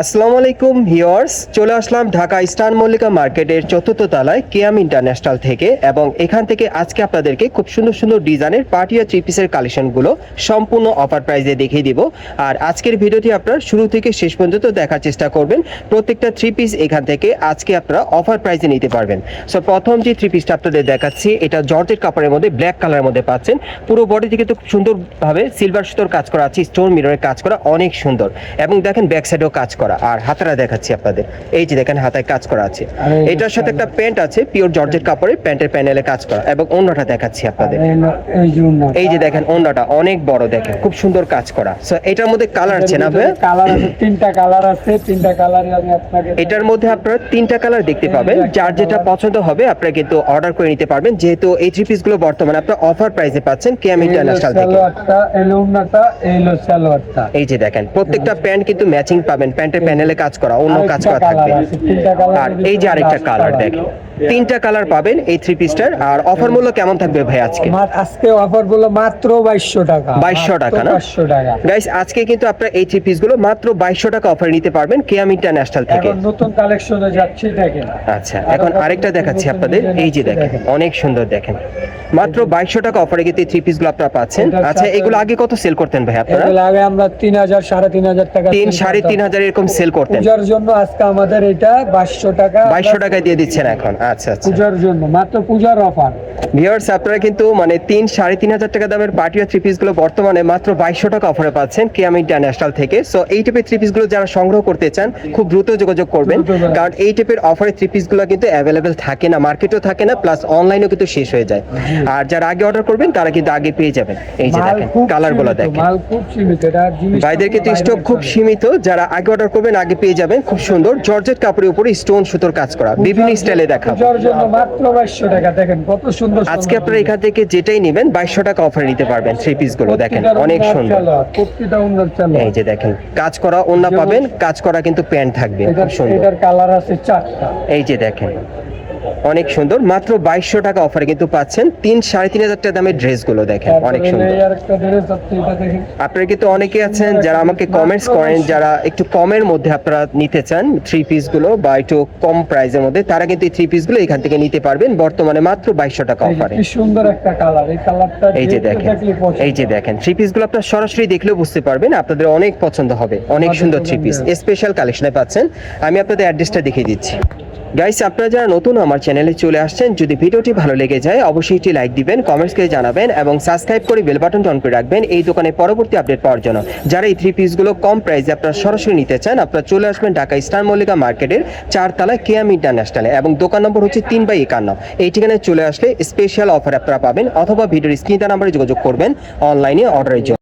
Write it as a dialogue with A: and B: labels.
A: আসসালামু আলাইকুম ভিউয়ার্স, চলে আসলাম ঢাকা ইস্টার্ন মল্লিকা মার্কেটের চতুর্থ তলায় কেয়াম ইন্টারন্যাশনাল থেকে এবং এখান থেকে আজকে আপনাদেরকে খুব সুন্দর সুন্দর ডিজাইনের পার্টিয়া থ্রি পিসের কালেকশনগুলো সম্পূর্ণ অফার প্রাইসে দেখিয়ে দিব। আর আজকের ভিডিওটি আপনারা শুরু থেকে শেষ পর্যন্ত দেখার চেষ্টা করবেন। প্রত্যেকটা থ্রি পিস এখান থেকে আজকে আপনারা অফার প্রাইসে নিতে পারবেন। সো প্রথম যে থ্রি পিসটা আপনাদের দেখাচ্ছি, এটা জর্জের কাপড়ের মধ্যে, ব্ল্যাক কালারের মধ্যে পাচ্ছেন। পুরো বডি থেকে তো খুব সুন্দরভাবে সিলভার সুতোর কাজ করা আছে স্টোন মিররের কাজ করা অনেক সুন্দর। এবং দেখেন ব্যাক সাইডেও কাজ করা আর হাতারা দেখাচ্ছি আপনাদের। এই যে দেখেন হাতায় কাজ করা আছে। এটার সাথে একটা প্যান্ট আছে পিওর জর্জের কাপড়ে প্যান্টের প্যানেলে কাজ করা। এবং অন্যটা দেখাচ্ছি আপনাদের।
B: এই
A: যে দেখেন অন্যটা অনেক বড় দেখেন খুব সুন্দর কাজ করা। সো এটার মধ্যে কালার আছে না
B: কালার আছে তিনটা কালার আছে তিনটা কালারে আমি আপনাকে
A: এটার মধ্যে আপনারা তিনটা কালার দেখতে পাবেন। যার যেটা পছন্দ হবে আপনারা কিন্তু অর্ডার করে নিতে পারবেন। যেহেতু এই থ্রি পিসগুলো বর্তমানে আপনারা অফার প্রাইসে পাচ্ছেন কেএম ইন্টারন্যাশনাল থেকে। এই যে দেখেন প্রত্যেকটা প্যান্ট কিন্তু ম্যাচিং পাবেন প্যান্টের প্যানেলে কাজ করা অন্য কাজ করা থাকবে। আর এই যে আরেকটা কালার দেখেন। তিনটা কালার পাবেন এই থ্রি পিসটার আর অফার মূল্য কেমন থাকবে ভাই আজকে?
B: আজকে অফার বলো মাত্র বাইশশো টাকা।
A: 2200 টাকা না?
B: বাইশশো টাকা।
A: গাইস আজকে কিন্তু আপনারা এই থ্রি পিসগুলো মাত্র বাইশশো টাকা অফার নিতে পারবেন কেয়াম ইন্টারন্যাশনাল থেকে।
B: নতুন কালেকশনে যাচ্ছি দেখেন।
A: আচ্ছা এখন আরেকটা দেখাচ্ছি আপনাদের। এই যে দেখেন অনেক সুন্দর দেখেন। মাত্র বাইশশো টাকা অফারে কিন্তু থ্রি পিসগুলো আপনারা পাচ্ছেন। আচ্ছা এগুলো আগে কত সেল করতেন ভাই আপনারা?
B: আগে আমরা তিন হাজার সাড়ে তিন হাজার টাকা
A: তিন সাড়ে তিন হাজার এরকম সেল করতেন।
B: পূজার জন্য আজকে আমাদের এটা বাইশশো টাকা
A: বাইশশো টাকায় দিয়ে দিচ্ছেন এখন। আচ্ছা আচ্ছা।
B: পূজার জন্য মাত্র পূজার অফার
A: ভিউয়ার্স আপনারা কিন্তু মানে তিন সাড়ে তিন হাজার টাকা দামের পার্টিয়া থ্রি পিসগুলো বর্তমানে মাত্র বাইশশো টাকা অফারে পাচ্ছেন কেয়াম ইন্টারন্যাশনাল থেকে। সো এই টাইপের থ্রি পিসগুলো যারা সংগ্রহ করতে চান খুব দ্রুত যোগাযোগ করবেন। কারণ এই টাইপের অফারে থ্রি পিসগুলো কিন্তু অ্যাভেলেবেল থাকে না মার্কেটেও থাকে না প্লাস অনলাইনেও কিন্তু শেষ হয়ে যায়। আর যারা আগে অর্ডার করবেন তারা কিন্তু আগে পেয়ে যাবেন। এই যে দেখেন
B: খুব
A: কালারগুলো
B: সীমিত,
A: দেখেন। ভাইদের কিন্তু স্টক খুব সীমিত যারা আগে অর্ডার করবেন আগে পেয়ে যাবেন খুব সুন্দর। জর্জেট কাপড়ের উপরে স্টোন সুতোর কাজ করা বিভিন্ন স্টাইলে
B: পূজার মাত্র বাইশশো টাকা দেখেন কত সুন্দর
A: আজকে আপনারা এখান থেকে যেটাই নেবেন বাইশশো টাকা অফারে নিতে পারবেন থ্রি পিসগুলো। দেখেন অনেক সুন্দর। এই যে দেখেন কাজ করা ওন্না পাবেন কাজ করা কিন্তু প্যান্ট থাকবে সুন্দর।
B: কালার আছে চারটা।
A: এই যে দেখেন অনেক সুন্দর। মাত্র বাইশশো টাকা অফারে কিন্তু পাচ্ছেন। তিন সাড়ে তিন হাজার টাকা দামের ড্রেসগুলো দেখেন অনেক সুন্দর। আপনারা কিন্তু অনেকে আছেন যারা আমাকে কমেন্টস করেন যারা একটু কমের মধ্যে আপনারা নিতে চান থ্রি পিসগুলো বা একটু কম প্রাইসের মধ্যে তারা কিন্তু এই থ্রি পিসগুলো এখান থেকে নিতে পারবেন। বর্তমানে মাত্র বাইশশো টাকা অফারে
B: সুন্দর একটা কালার এই কালারটা
A: এই যে দেখেন এই যে দেখেন থ্রি পিসগুলো আপনারা সরাসরি দেখলেও বুঝতে পারবেন আপনাদের অনেক পছন্দ হবে অনেক সুন্দর থ্রি পিস স্পেশাল কালেকশনে পাচ্ছেন। আমি আপনাদের অ্যাড্রেসটা দেখিয়ে দিচ্ছি। গাইস আপনারা যারা নতুন আমার চ্যানেলে চলে আসছেন, যদি ভিডিওটি ভালো লেগে যায়, অবশ্যই একটি লাইক দিবেন কমেন্টস করে জানাবেন এবং সাবস্ক্রাইব করে বেল বাটন অন করে রাখবেন এই দোকানে পরবর্তী আপডেট পাওয়ার জন্য। যারা এই থ্রি পিসগুলো কম প্রাইসে আপনারা সরাসরি নিতে চান, আপনারা চলে আসবেন ঢাকা স্টার মল্লিকা মার্কেটের চারতলা কেয়াম ইন্টারন্যাশনালে এবং দোকান নম্বর হচ্ছে তিন বাই একান্ন। এই ঠিকানায় চলে আসলে স্পেশাল অফার আপনারা পাবেন অথবা ভিডিওর স্ক্রিন নাম্বারে যোগাযোগ করবেন অনলাইনে অর্ডারের জন্য।